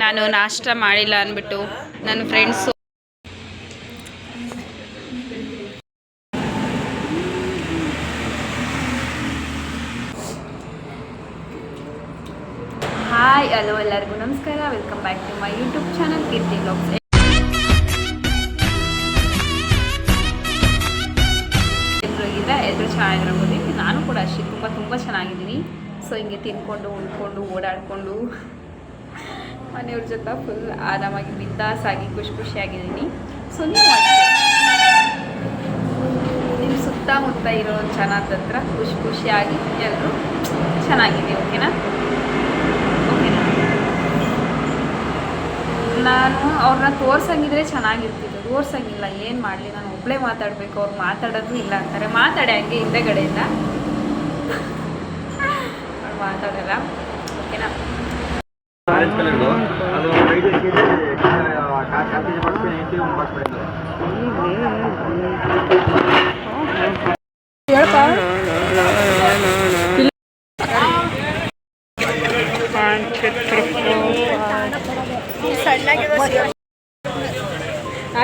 ನಾನು ನಾಷ್ಟ ಮಾಡಿಲ್ಲ ಅಂದ್ಬಿಟ್ಟು ನನ್ನ ಫ್ರೆಂಡ್ಸು ಕೀರ್ತಿ ಬ್ಲಾಗ್ಸ್ ಎಲ್ಲರೂ ಎದುರು ಚೆನ್ನಾಗಿರ್ಬೋದು ನಾನು ಕೂಡ ಅಷ್ಟೇ, ತುಂಬ ತುಂಬ ಚೆನ್ನಾಗಿದ್ದೀನಿ. ಸೊ ಹಿಂಗೆ ತಿನ್ಕೊಂಡು ಉಳ್ಕೊಂಡು ಓಡಾಡಿಕೊಂಡು ಮನೆಯವ್ರ ಜೊತೆ ಫುಲ್ ಆರಾಮಾಗಿ ಬಿದ್ದಾಸಾಗಿ ಖುಷಿ ಖುಷಿಯಾಗಿದ್ದೀನಿ. ಸೊ ನಿಮ್ಮ ಸುತ್ತಮುತ್ತ ಇರೋ ಜನದ ಹತ್ರ ಖುಷಿ ಖುಷಿಯಾಗಿ ಎಲ್ಲರೂ ಚೆನ್ನಾಗಿದೆ ಓಕೆನಾ ನಾನು ಅವ್ರನ್ನ ತೋರ್ಸಂಗಿದ್ರೆ ಚೆನ್ನಾಗಿರ್ತಿತ್ತು. ತೋರ್ಸಂಗಿಲ್ಲ ಏನು ಮಾಡಲಿ? ನಾನು ಒಬ್ಬಳೇ ಮಾತಾಡಬೇಕು ಅವ್ರು ಮಾತಾಡೋದು ಇಲ್ಲ ಅಂತಾರೆ. ಮಾತಾಡಿ ಹಂಗೆ ಹಿಂದೆಗಡೆಯಿಂದ. ಕಡೆಯಿಂದ ಮಾತಾಡಲ್ಲ. ಓಕೆನಾ? ಅದು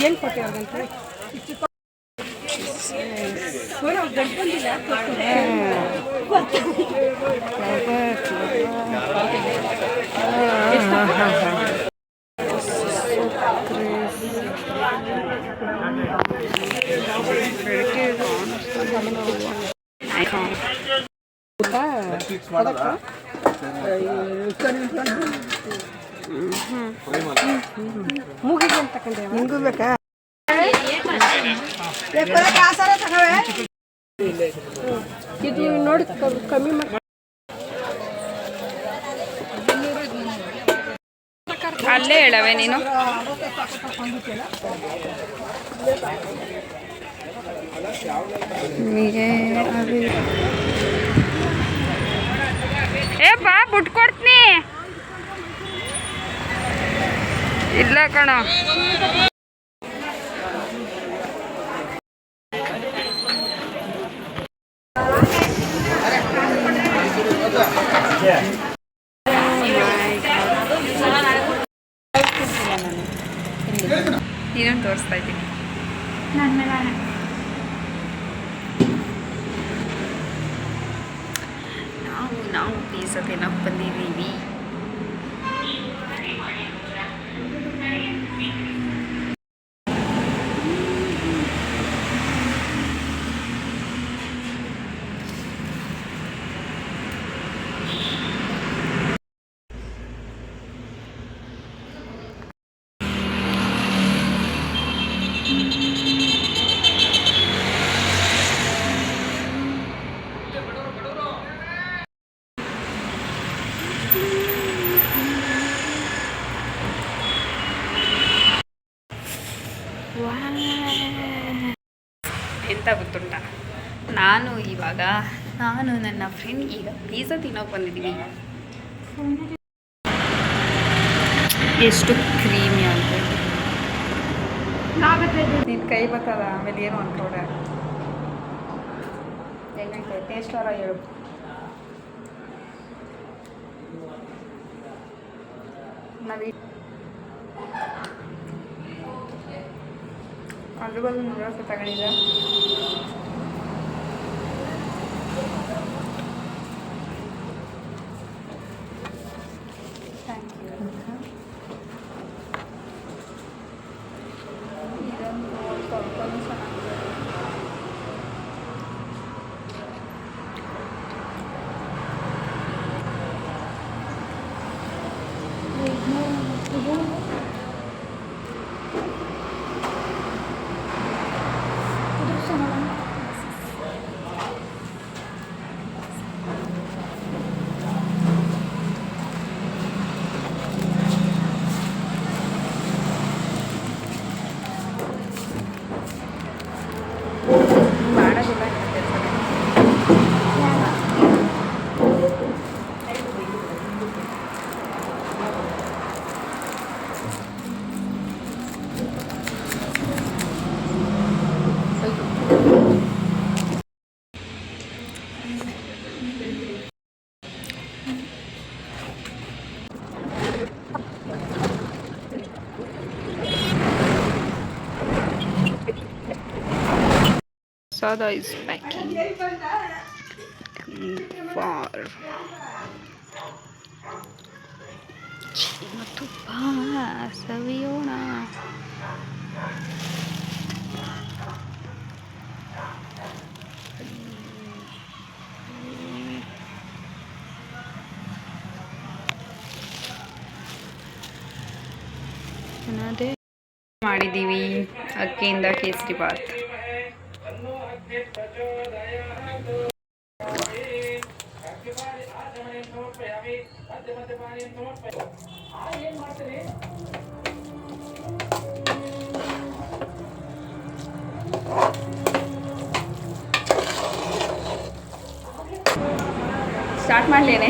ಏನು ಕೊಟ್ಟೆ ಅವ್ರಿಗಂತ ಗಂಟು ಬಂದಿಲ್ಲ ಬೇಕಾ ಇದು ನೋಡಿ ಕಮ್ಮಿ ಮಾಡಿ ಅಲ್ಲೇ ಹೇಳವೆ ನೀನು? ಏ ಬಾ ಬಿಟ್ಟು ಕೊಡ್ತೀನಿ. ಇಲ್ಲ ಕಣ ನೀನು ತೋರಿಸ್ತಾ ಇದ್ದೀನಿ. ನಾವು ನಾವು ಪೀಸ ತಿನ್ನಕ್ಕೆ ಬಂದಿದ್ದೀವಿ ಎಂತ ಗೊತ್ತುಂಟ ನಾನು ಇವಾಗ, ನಾನು ನನ್ನ ಫ್ರೆಂಡ್ ಈಗ ಪಿಜ್ಜಾ ತಿನ್ನೋಕೆ ಬಂದಿದ್ದೀನಿ. ಎಷ್ಟು ಕ್ರೀಮಿ ಅಂತ ನಿನ್ನ ಕೈ ಬರ್ತದ ಆಮೇಲೆ ಏನು ಅನ್ಕೋಡ? ಹೆಂಗೈತೆ? ಟೇಸ್ಟ್ ಅವರ ಹೇಳು. ನಾವು ಅದ್ರ ಬಗ್ಗೆ ತಗೊಂಡಿದ್ದ. Thank you. ಪ್ರಸಾದ ಇಸ್ ಪ್ಯಾಕಿಂಗ್ ಫಾರ್ ತುಪ್ಪ ಸವಿಯೋಣ ಅದೇ ಮಾಡಿದ್ದೀವಿ ಅಕ್ಕಿಯಿಂದ ಕೇಸರಿ ಬಾತ್ ಸ್ಟಾರ್ಟ್ ಮಾಡ್ಲೇನೆ.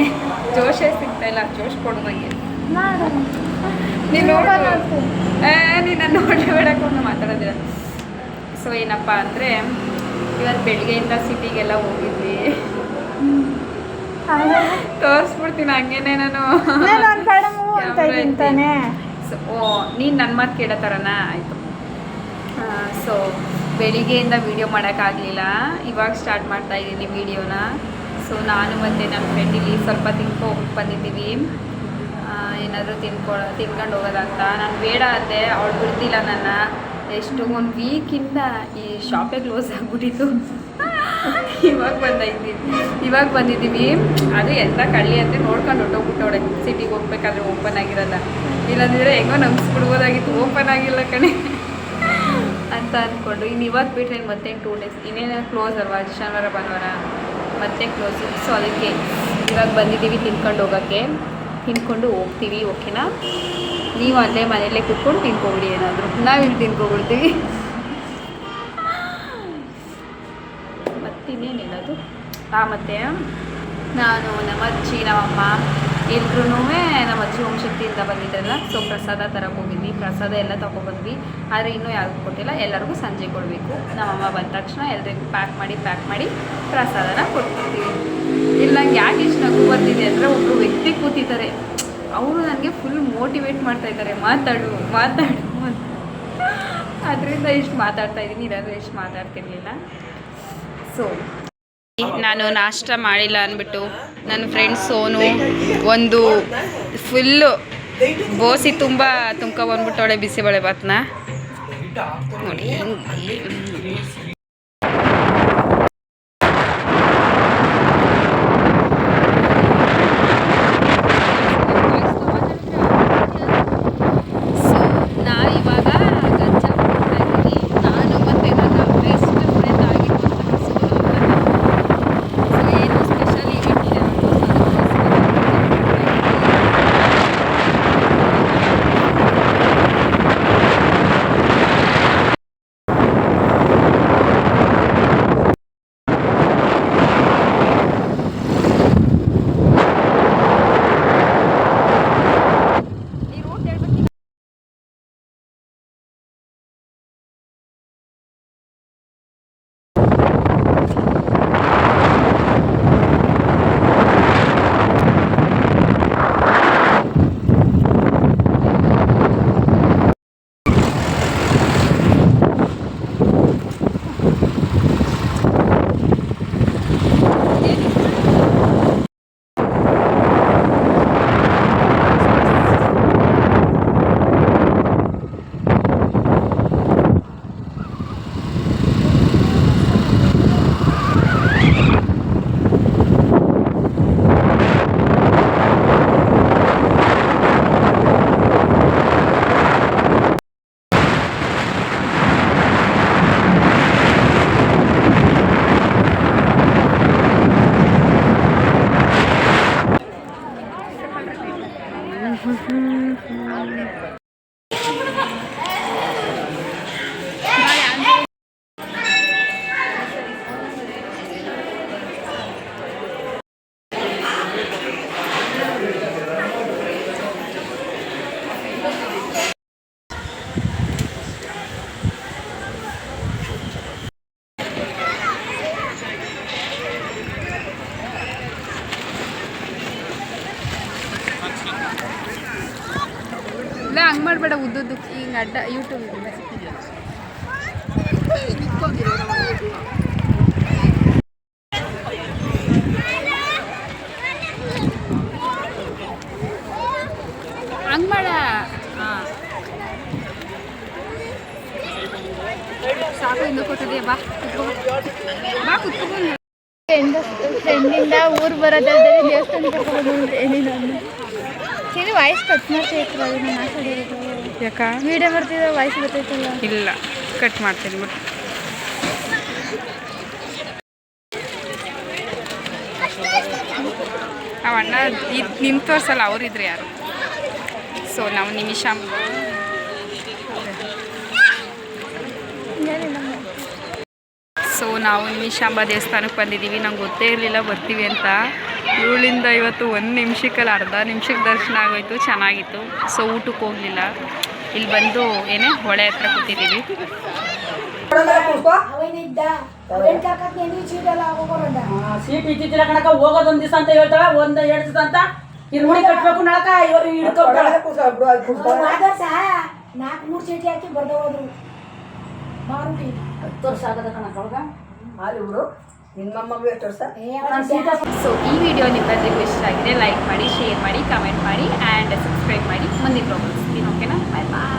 ಜೋಶೇ ಸಿಗ್ತಾ ಇಲ್ಲ, ಜೋಶ್ ಕೊಡು ನನಗೆ ನೀನು ನೋಡು. ನೀನು ನೋಡಿ ಬೇಡಕೊಂಡು ಮಾತಾಡೋದಿಲ್ಲ. ಸೊ ಏನಪ್ಪ ಅಂದರೆ ಇವತ್ತು ಬೆಳಗ್ಗೆಯಿಂದ ಸಿಟಿಗೆಲ್ಲ ಹೋಗಿದ್ವಿ. ತೋರಿಸ್ಬಿಡ್ತೀನಿ ಹಂಗೇನೆ ನಾನು. ಅಂತ ನನ್ ತಾನೇ ಓ ನೀನು ನನ್ನ ಮಾತು ಕೇಳೋ ಥರನಾ ಆಯಿತು. ಸೊ ಬೆಳಿಗ್ಗೆಯಿಂದ ವಿಡಿಯೋ ಮಾಡೋಕ್ಕಾಗಲಿಲ್ಲ. ಇವಾಗ ಸ್ಟಾರ್ಟ್ ಮಾಡ್ತಾ ಇದ್ದೀನಿ ವಿಡಿಯೋನ ಸೊ ನಾನು ಮತ್ತು ನನ್ನ ಫ್ರೆಂಡ್ ಇಲ್ಲಿ ಸ್ವಲ್ಪ ತಿನ್ಕೊ ಬಂದಿದ್ದೀವಿ. ಏನಾದರೂ ತಿನ್ಕೊ ತಿನ್ಕೊಂಡು ಹೋಗೋದಂತ ನಾನು ಬೇಡ ಅಂದೆ ಅವಳು ಬಿಡ್ತಿಲ್ಲ ನನ್ನ. ಎಷ್ಟು ಒಂದು ವೀಕಿಂದ ಈ ಶಾಪೇ ಕ್ಲೋಸ್ ಆಗಿಬಿಟ್ಟಿತ್ತು. ಇವಾಗ ಬಂದಿದ್ದೀನಿ. ಇವಾಗ ಬಂದಿದ್ದೀವಿ. ಅದು ಎಂಥ ಕಳ್ಳಿ ಅಂತ ನೋಡ್ಕೊಂಡು ಹೊಟ್ಟೋಗ್ಬಿಟ್ಟವಳೆ ಸಿಟಿಗೆ ಹೋಗ್ಬೇಕಾದ್ರೆ ಓಪನ್ ಆಗಿರಲ್ಲ. ಇಲ್ಲಾಂದಿದ್ರೆ ಹೆಂಗೋ ನಂಬಿಸ್ಬಿಡ್ಬೋದಾಗಿತ್ತು. ಓಪನ್ ಆಗಿಲ್ಲ ಕಣೆ. ಅಂತ ಅಂದ್ಕೊಂಡು ಇನ್ನು ಇವತ್ತು ಬಿಟ್ಟರೆ ಮತ್ತೆ ಟೂ ಡೇಸ್ ಇನ್ನೇನು ಕ್ಲೋಸ್ ಅಲ್ವಾ? ಶನಿವಾರ, ಭಾನುವಾರ. ಮತ್ತೆ ಕ್ಲೋಸ್ ಸೊ ಅದಕ್ಕೆ ಇವಾಗ ಬಂದಿದ್ದೀವಿ ತಿನ್ಕೊಂಡು ಹೋಗೋಕ್ಕೆ. ತಿನ್ಕೊಂಡು ಹೋಗ್ತೀವಿ ಓಕೆನಾ ನೀವು ಅಲ್ಲೇ ಮನೆಯಲ್ಲೇ ಕುತ್ಕೊಂಡು ತಿನ್ಕೊಬಿಡಿ ಏನಾದರೂ. ನಾವಿಲ್ಲಿ ತಿನ್ಕೊಬಿಡ್ತೀವಿ. ಮತ್ತು ನಾನು ನಮ್ಮ ಅಜ್ಜಿ ನಮ್ಮಮ್ಮ ಎಲ್ರೂ ನಮ್ಮ ಅಜ್ಜಿ ಹೋಮಶಕ್ತಿಯಿಂದ ಬಂದಿದ್ರಲ್ಲ ಸೊ ಪ್ರಸಾದ ತರಕ್ಕೆ ಹೋಗಿದ್ವಿ. ಪ್ರಸಾದ ಎಲ್ಲ ತೊಗೊಬಂದ್ವಿ ಆದರೆ ಇನ್ನೂ ಯಾರಿಗೂ ಕೊಟ್ಟಿಲ್ಲ. ಎಲ್ಲರಿಗೂ ಸಂಜೆ ಕೊಡಬೇಕು. ನಮ್ಮಮ್ಮ ಬಂದ ತಕ್ಷಣ ಎಲ್ರಿಗೂ ಪ್ಯಾಕ್ ಮಾಡಿ ಪ್ಯಾಕ್ ಮಾಡಿ ಪ್ರಸಾದನ ಕೊಟ್ಬಿಡ್ತೀವಿ. ಇಲ್ಲ, ನಂಗೆ ಯಾಕೆ ಇಷ್ಟು ನಗು ಬರ್ತಿದೆ ಅಂದರೆ ಒಬ್ಬರು ವ್ಯಕ್ತಿ ಕೂತಿದ್ದಾರೆ. ಅವರು ನನಗೆ ಫುಲ್ ಮೋಟಿವೇಟ್ ಮಾಡ್ತಾ ಇದ್ದಾರೆ. ಮಾತಾಡು ಮಾತಾಡು ಅಂತ. ಅದರಿಂದ ಇಷ್ಟು ಮಾತಾಡ್ತಾ ಇದ್ದೀನಿ. ಇಲ್ಲಾಂದರೆ ಇಷ್ಟು ಮಾತಾಡ್ತಿರ್ಲಿಲ್ಲ. ಸೊ ನಾನು ನಾಷ್ಟ ಮಾಡಿಲ್ಲ ಅಂದ್ಬಿಟ್ಟು ನನ್ನ ಫ್ರೆಂಡ್ ಸೋನು ಒಂದು ಫುಲ್ಲು ಬೋಸಿ ತುಂಬ ತುಂಬ್ಕೊ ಬಂದ್ಬಿಟ್ಟವಳೆ ಬಿಸಿಬೇಳೆ ಬಾತ್ನ ನೋಡಿ ಉದ್ದುದ್ದಕ್ಕೆ ಹಿಂಗೆ ಅಡ್ಡ ಯೂಟ್ಯೂಬ್ ಹಂಗೆ ಮಾಡ ಸಾಕು ಇನ್ನೂ ಕೊಟ್ಟಿದೆ ಬಾ ಬಾ ಕುತ್ಕೊಂಡು ಫ್ರೆಂಡ್ ಫ್ರೆಂಡಿಂದ ಊರು ಏನಿಲ್ಲ ಸಿರಿ ವಾಯ್ಸ್ ಕಟ್ ಮಾಡ್ತಾ ಇತ್ತು ಮಾತಾಡಿರೋದು. ಯಾಕ? ವಿಡಿಯೋ ಮಾಡ್ತಿದ್ರೆ ವಾಯ್ಸ್ ಬರ್ತೈತಿಲ್ಲ ಇಲ್ಲ ಕಟ್ ಮಾಡ್ತೀನಿ ಬಿಟ್ಟು ಅವಣ್ಣ ನಿಂತು ತೋರ್ಸಲ್ಲ ಅವರಿದ್ರೆ ಯಾರು? ಸೊ ನಾವು ನಿಮಿಷ ಸೊ ನಾವು ನಿಮಿಷಾಂಬ ದೇವಸ್ಥಾನಕ್ಕೆ ಬಂದಿದ್ದೀವಿ ನಂಗೆ ಗೊತ್ತೇ ಇರಲಿಲ್ಲ, ಬರ್ತೀವಿ ಅಂತ. ಏಳಿಂದ ಇವತ್ತು ಒಂದು ನಿಮಿಷಕ್ಕಲ್ಲ ಅರ್ಧ ನಿಮಿಷಕ್ಕೆ ದರ್ಶನ ಆಗೋಯ್ತು, ಚೆನ್ನಾಗಿತ್ತು. ಸೊ ಊಟಕ್ಕೆ ಹೋಗಲಿಲ್ಲ. ಇಲ್ಲಿ ಬಂದು ಏನೇ ಹೊಳೆ ಹತ್ರ ಕೂತಿದ್ದೀವಿ. ಸೀಟ್ ಇದ್ದಿದ್ದಿಲ್ಲ ಕಣಕ ಹೋಗೋದು ಒಂದ್ ದಿವಸ ಅಂತ ಹೇಳ್ತಾಳ ಒಂದ್ ಎರಡ್ ದಿವಸ ಅಂತ. ಇರ್ಮುಡಿ ಕಟ್ಬೇಕು ನಳಕ ನಾಲ್ಕು ಮೂರು ಚೀಟಿ ಹಾಕಿ ಬರ್ದ ಹೋದ್ರು. ಮಾರುತಿ. ಹತ್ತು ವರ್ಷ ಆಗದ ಕಣಕ ಅವಾಗ? ಸೊ ಈ ವಿಡಿಯೋ ನಿಮ್ಮೆಲ್ಲರಿಗೂ ಇಷ್ಟ ಆಗಿದೆ ಲೈಕ್ ಮಾಡಿ ಶೇರ್ ಮಾಡಿ ಕಮೆಂಟ್ ಮಾಡಿ ಆ್ಯಂಡ್ ಸಬ್ಸ್ಕ್ರೈಬ್ ಮಾಡಿ. ಮುಂದಿನ นโอเคนะบายบาย